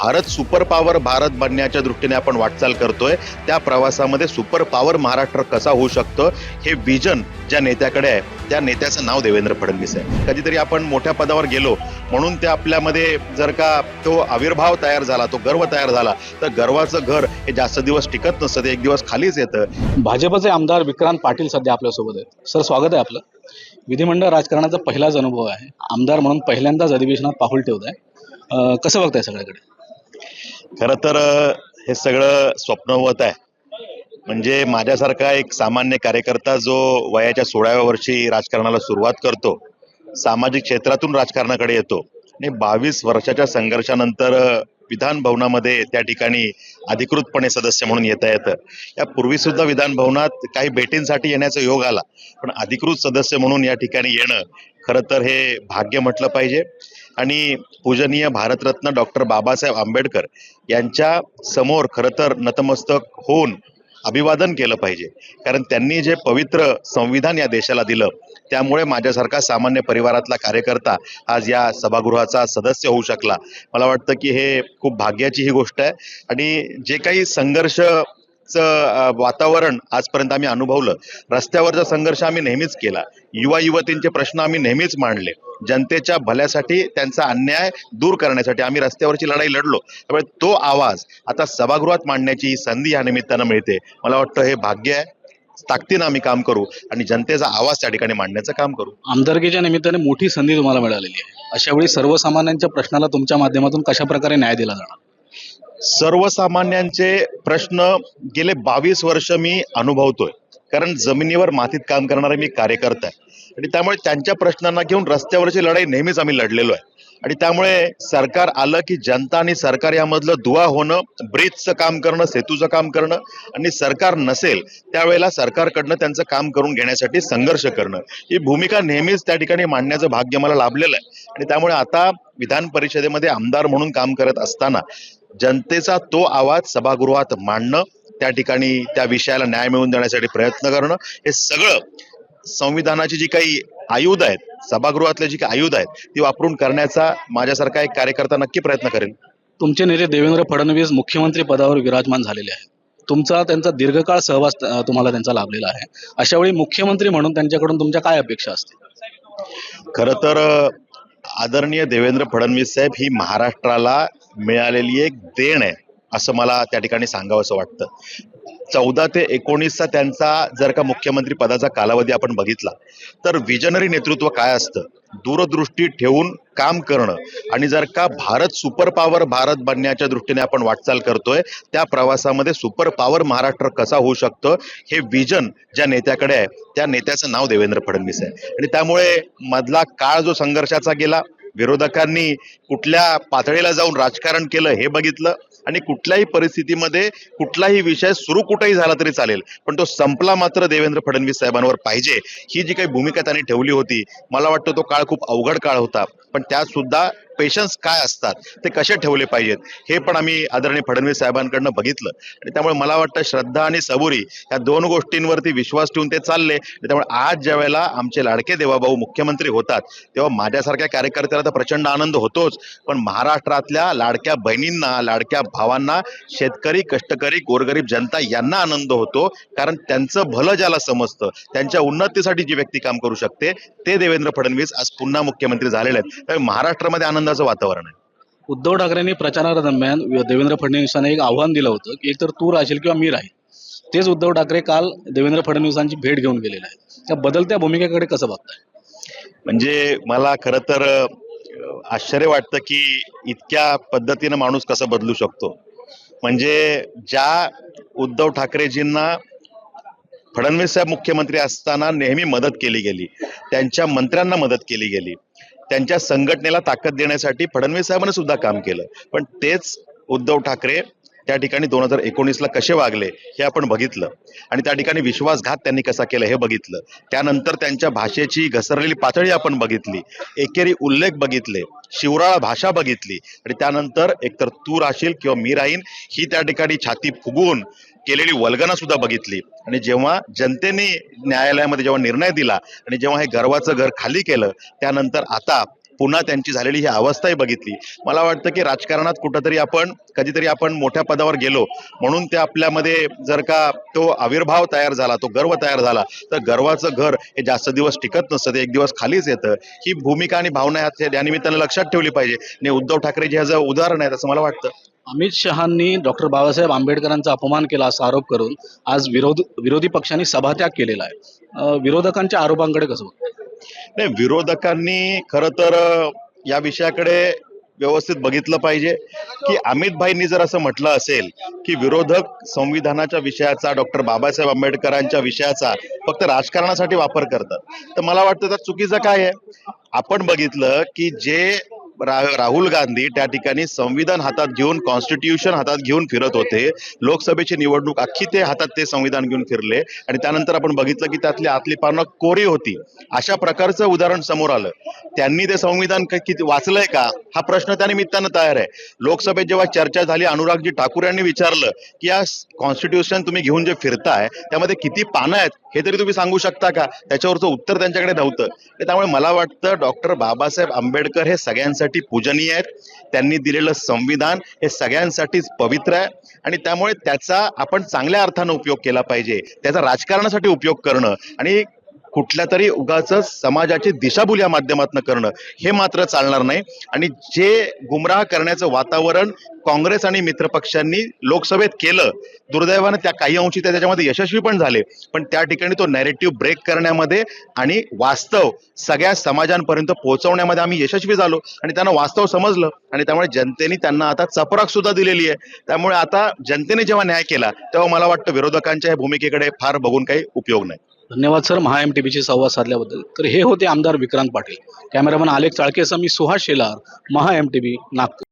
Bharat super power Bharat बनण्याच्या दृष्टीने आपण वाटचाल करतोय. त्या प्रवासामध्ये सुपर पॉवर महाराष्ट्र कसा होऊ शकतो हे विजन ज्या नेत्याकडे आहे त्या नेत्याचं नाव देवेंद्र फडणवीस आहे. कधीतरी आपण मोठ्या पदावर गेलो म्हणून ते आपल्यामध्ये जर का तो आविर्भाव तयार झाला तो गर्व तयार झाला तर गर्वाचं घर हे जास्त दिवस टिकत नसतं ते एक दिवस खालीच येतं. भाजपचे आमदार विक्रांत पाटील सध्या आपल्यासोबत आहेत. सर स्वागत आहे आपलं. विधिमंडळ राजकारणाचा पहिलाच अनुभव आहे. आमदार म्हणून पहिल्यांदाच अधिवेशनात पाहुल ठेवत आहे कसं बघताय सगळ्याकडे? खरं तर हे सगळं स्वप्नवत आहे. म्हणजे माझ्यासारखा एक सामान्य कार्यकर्ता जो वयाच्या सोळाव्या वर्षी राजकारणाला सुरुवात करतो सामाजिक क्षेत्रातून राजकारणाकडे येतो आणि बावीस वर्षाच्या संघर्षानंतर विधान भवनामध्ये त्या ठिकाणी अधिकृतपणे सदस्य म्हणून येता येतं. या पूर्वी सुद्धा विधान भवनात काही भेटींसाठी येण्याचा योग आला. पण अधिकृत सदस्य म्हणून या ठिकाणी येणं खरं तर हे भाग्य म्हटलं पाहिजे. आणि पूजनीय भारतरत्न डॉक्टर बाबासाहेब आंबेडकर यांच्या समोर खरं तर नतमस्तक होऊन अभिवादन केलं पाहिजे. कारण त्यांनी जे पवित्र संविधान या देशाला दिलं त्यामुळे माझ्यासारखा सामान्य परिवारातला कार्यकर्ता आज या सभागृहाचा सदस्य होऊ शकला. मला वाटतं की हे खूप भाग्याची ही गोष्ट आहे. आणि जे काही संघर्ष वातावरण आजपर्यंत आम्ही अनुभवलं. रस्त्यावरचा संघर्ष आम्ही नेहमीच केला. युवा युवतींचे प्रश्न आम्ही नेहमीच मांडले. जनतेच्या भल्यासाठी त्यांचा अन्याय दूर करण्यासाठी आम्ही रस्त्यावरची लढाई लढलो. त्यामुळे तो आवाज आता सभागृहात मांडण्याची ही संधी या निमित्तानं मिळते. मला वाटतं हे भाग्य आहे. ताकदीनं आम्ही काम करू आणि जनतेचा आवाज त्या ठिकाणी मांडण्याचं काम करू. आमदारकीच्या निमित्ताने मोठी संधी तुम्हाला मिळालेली आहे. अशा वेळी सर्वसामान्यांच्या प्रश्नाला तुमच्या माध्यमातून कशा प्रकारे न्याय दिला जाणार? सर्वसामान्यांचे प्रश्न गेले बावीस वर्ष मी अनुभवतोय. कारण जमिनीवर मातीत काम करणारे मी कार्यकर्ता आहे. आणि त्यामुळे त्यांच्या प्रश्नांना घेऊन रस्त्यावरची लढाई नेहमीच आम्ही लढलेलो आहे. आणि त्यामुळे सरकार आलं की जनता आणि सरकार यामधलं दुवा होणं ब्रिजचं काम करणं सेतूचं काम करणं आणि सरकार नसेल त्यावेळेला सरकारकडनं त्यांचं काम करून घेण्यासाठी संघर्ष करणं. ही भूमिका नेहमीच त्या ठिकाणी मांडण्याचं भाग्य मला लाभलेलं आहे. आणि त्यामुळे आता विधान परिषदेमध्ये आमदार म्हणून काम करत असताना जनतेचा तो आवाज सभागृहात मांडणं त्या ठिकाणी त्या विषयाला न्याय मिळवून देण्यासाठी प्रयत्न करणं हे सगळं संविधानाची जी काही आयुध आहेत सभागृहातले जी काही आयुध आहेत ती वापरून करण्याचा माझ्यासारखा एक कार्यकर्ता नक्की प्रयत्न करेल. तुमचे नेते देवेंद्र फडणवीस मुख्यमंत्री पदावर विराजमान झालेले आहेत. तुमचा त्यांचा दीर्घकाळ सहवास तुम्हाला त्यांचा लाभलेला आहे. अशा वेळी मुख्यमंत्री म्हणून त्यांच्याकडून तुमच्या काय अपेक्षा असतील? खरं तर आदरणीय देवेंद्र फडणवीस साहेब ही महाराष्ट्राला मिळालेली एक देण आहे असं मला त्या ठिकाणी सांगावंसं वाटतं. चौदा ते एकोणीसचा त्यांचा जर का मुख्यमंत्री पदाचा कालावधी आपण बघितला तर विजनरी नेतृत्व काय असतं? दूरदृष्टी ठेवून काम करणं आणि जर का भारत सुपर पॉवर भारत बनण्याच्या दृष्टीने आपण वाटचाल करतोय त्या प्रवासामध्ये सुपर पॉवर महाराष्ट्र कसा होऊ शकतो हे विजन ज्या नेत्याकडे आहे त्या नेत्याचं नाव देवेंद्र फडणवीस आहे. आणि त्यामुळे मधला काळ जो संघर्षाचा गेला विरोधकांनी कुठल्या पातळीला जाऊन राजकारण केलं हे बघितलं आणि कुठल्याही परिस्थितीमध्ये कुठलाही विषय सुरू कुठेही झाला तरी चालेल. पण तो संपला मात्र देवेंद्र फडणवीस साहेबांवर पाहिजे ही जी काही भूमिका त्यांनी ठेवली होती मला वाटतं तो काळ खूप अवघड काळ होता. पण त्यात सुद्धा पेशन्स काय असतात ते कसे ठेवले पाहिजेत हे पण आम्ही आदरणीय फडणवीस साहेबांकडनं बघितलं. आणि त्यामुळे मला वाटतं श्रद्धा आणि सबुरी या दोन गोष्टींवरती विश्वास ठेवून ते चालले. त्यामुळे आज ज्या वेळेला आमचे लाडके देवाभाऊ मुख्यमंत्री होतात तेव्हा माझ्यासारख्या कार्यकर्त्याला तर प्रचंड आनंद होतोच. पण महाराष्ट्रातल्या लाडक्या बहिणींना लाडक्या भावांना शेतकरी कष्टकरी गोरगरीब जनता यांना आनंद होतो. कारण त्यांचं भलं ज्याला समजतं त्यांच्या उन्नतीसाठी जी व्यक्ती काम करू शकते ते देवेंद्र फडणवीस आज पुन्हा मुख्यमंत्री झालेले आहेत. त्यामुळे महाराष्ट्रामध्ये आनंदाचं वातावरण आहे. उद्धव ठाकरेंनी प्रचारादरम्यान देवेंद्र फडणवीसांना एक आव्हान दिलं होतं की एकतर तू राहशील किंवा मी राहील. तेच उद्धव ठाकरे काल देवेंद्र फडणवीसांची भेट घेऊन गेलेले आहेत. त्या बदलत्या भूमिकेकडे कसं बघताय? म्हणजे मला खरं तर आश्चर्य वाटतं की इतक्या पद्धतीनं माणूस कसा बदलू शकतो. म्हणजे ज्या उद्धव ठाकरेजींना फडणवीस साहेब मुख्यमंत्री असताना नेहमी मदत केली गेली त्यांच्या मंत्र्यांना मदत केली गेली त्यांच्या संघटनेला ताकद देण्यासाठी फडणवीस साहेबांनी सुद्धा काम केलं. पण तेच उद्धव ठाकरे त्या ठिकाणी दोन हजार एकोणीसला कसे वागले हे आपण बघितलं. आणि त्या ठिकाणी विश्वासघात त्यांनी कसा केला हे बघितलं. त्यानंतर त्यांच्या भाषेची घसरलेली पातळी आपण बघितली. एकेरी उल्लेख बघितले. शिवराळ भाषा बघितली. आणि त्यानंतर एकतर तू राहशील किंवा मी राहीन ही त्या ठिकाणी छाती फुगवून केलेली वल्गना सुद्धा बघितली. आणि जेव्हा जनतेने न्यायालयामध्ये जेव्हा निर्णय दिला आणि जेव्हा हे गर्वाचं घर खाली केलं त्यानंतर आता पुन्हा त्यांची झालेली ही अवस्थाही बघितली. मला वाटतं की राजकारणात कुठंतरी आपण कधीतरी आपण मोठ्या पदावर गेलो म्हणून ते आपल्यामध्ये जर का तो आविर्भाव तयार झाला तो गर्व तयार झाला तर गर्वाचं घर हे जास्त दिवस टिकत नसतं ते एक दिवस खालीच येतं. ही भूमिका आणि भावना ह्या या निमित्तानं लक्षात ठेवली पाहिजे. आणि उद्धव ठाकरे जे ह्याचं उदाहरण आहे असं मला वाटतं. अमित शहांनी डॉक्टर बाबासाहेब आंबेडकरांचा अपमान केला असा आरोप करून आज विरोध विरोधी पक्षांनी सभात्याग केलेला आहे. विरोधकांच्या आरोपांकडे कसं नाही विरोधकांनी खरं तर या विषयाकडे व्यवस्थित बघितलं पाहिजे की अमित भाईंनी जर असं म्हटलं असेल की विरोधक संविधानाच्या विषयाचा डॉक्टर बाबासाहेब आंबेडकरांच्या विषयाचा फक्त राजकारणासाठी वापर करतात तर मला वाटतं तर चुकीचं काय आहे? आपण बघितलं की जे रा- राहुल गांधी त्या ठिकाणी संविधान हातात घेऊन कॉन्स्टिट्यूशन हातात घेऊन फिरत होते. लोकसभेची निवडणूक अख्खी ते हातात ते संविधान घेऊन फिरले. आणि त्यानंतर आपण बघितलं की त्यातली आतली पानं कोरी होती. अशा प्रकारचं उदाहरण समोर आलं. त्यांनी ते संविधान किती वाचलंय का? हा प्रश्न त्या निमित्तानं तयार आहे. लोकसभेत जेव्हा चर्चा झाली अनुरागजी ठाकूर यांनी विचारलं की या कॉन्स्टिट्यूशन तुम्ही घेऊन जे फिरताय त्यामध्ये किती पानं आहेत? हे तरी तुम्ही सांगू शकता का? त्याच्यावरचं उत्तर त्यांच्याकडे नव्हतं. त्यामुळे मला वाटतं डॉक्टर बाबासाहेब आंबेडकर हे सगळ्यांसाठी पूजनीय आहेत. त्यांनी दिलेलं संविधान हे सगळ्यांसाठीच पवित्र आहे. आणि त्यामुळे त्याचा आपण चांगल्या अर्थानं उपयोग केला पाहिजे. त्याचा राजकारणासाठी उपयोग करणं. आणि कुठल्या तरी उगाच समाजाची दिशाभूल या माध्यमातून करणं हे मात्र चालणार नाही. आणि जे गुमराह करण्याचं वातावरण काँग्रेस आणि मित्रपक्षांनी लोकसभेत केलं दुर्दैवानं त्या काही अंशी ते त्याच्यामध्ये यशस्वी पण झाले. पण त्या ठिकाणी तो नॅरेटिव्ह ब्रेक करण्यामध्ये आणि वास्तव सगळ्या समाजांपर्यंत पोहोचवण्यामध्ये आम्ही यशस्वी झालो. आणि त्यांना वास्तव समजलं. आणि त्यामुळे जनतेने त्यांना आता चपराक सुद्धा दिलेली आहे. त्यामुळे आता जनतेने जेव्हा न्याय केला तेव्हा मला वाटतं विरोधकांच्या या भूमिकेकडे फार बघून काही उपयोग नाही. धन्यवाद सर महा एम टी बीशी संवाद साधल्याबद्दल. तर हे होते आमदार विक्रांत पाटील. कॅमेरामन आलेख चाळकेसह मी Suhas Shelar Maha M T B Nagpur.